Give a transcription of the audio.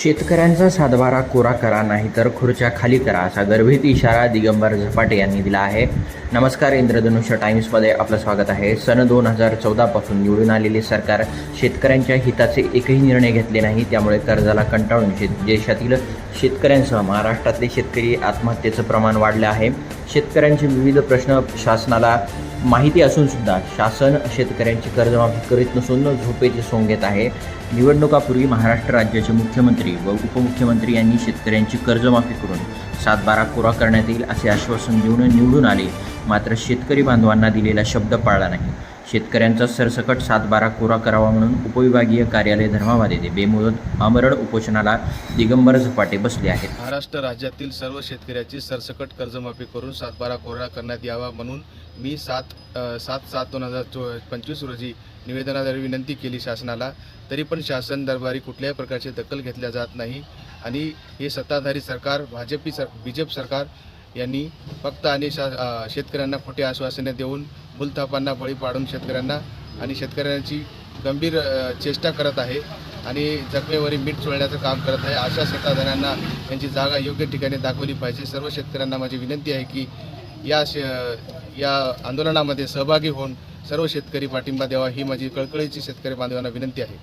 शेतकऱ्यांचा सातबारा कोरा करा नाहीतर खुर्च्या खाली करा असा गर्भित इशारा दिगंबर झपाटे यांनी दिला आहे. नमस्कार इंद्रधनुष्य टाइम्समध्ये आपलं स्वागत आहे. सन दोन हजार चौदापासून निवडून आलेले सरकार शेतकऱ्यांच्या हिताचे एकही निर्णय घेतले नाही त्यामुळे कर्जाला कंटाळून शेत देशातील शेतकऱ्यांसह महाराष्ट्रातले शेतकरी आत्महत्येचं प्रमाण वाढलं आहे. शेतकऱ्यांचे विविध प्रश्न शासनाला माहिती असून सुद्धा शासन शेतकऱ्यांची कर्जमाफी करीत नसून झोपेचे सोंग घेत आहे. निवडणुकापूर्वी महाराष्ट्र राज्याचे मुख्यमंत्री व उपमुख्यमंत्री यांनी शेतकऱ्यांची कर्जमाफी करून सातबारा कोरा करण्यात येईल असे आश्वासन देऊन निवडून आले. मात्र शेतकरी बांधवांना दिलेला शब्द पाळला नाही. शेतकऱ्यांचा सरसकट सातबारा कोरा करावा म्हणून उपविभागीय कार्यालय धर्माबाद येथे बेमुदत आमरण उपोषणाला दिगंबर झपाटे बसले आहेत. महाराष्ट्र राज्यातील सर्व शेतकऱ्याची सरसकट कर्जमाफी करून सातबारा कोरा करण्यात यावा म्हणून मी सात सात सात दोन हजार चो पंचवीस रोजी निवेदनाद्वारे विनंती केली शासनाला तरी पण शासन दरबारी कुठल्याही प्रकारची दखल घेतल्या जात नाही. आणि हे सत्ताधारी सरकार भाजपी सर बी जे पी सरकार यांनी फक्त आणि शा शेतकऱ्यांना खोटे आश्वासने देऊन भूलथापांना बळी पाडून शेतकऱ्यांना आणि शेतकऱ्यांची गंभीर चेष्टा करत आहे आणि जखमेवरील मीठ चोळण्याचं काम करत आहे. अशा सत्ताधाऱ्यांना यांची जागा योग्य ठिकाणी दाखवली पाहिजे. सर्व शेतकऱ्यांना माझी विनंती आहे की या श या आंदोलनामध्ये सहभागी होऊन सर्व शेतकरी पाठिंबा द्यावा ही माझी कळकळीची शेतकरी बांधवांना विनंती आहे.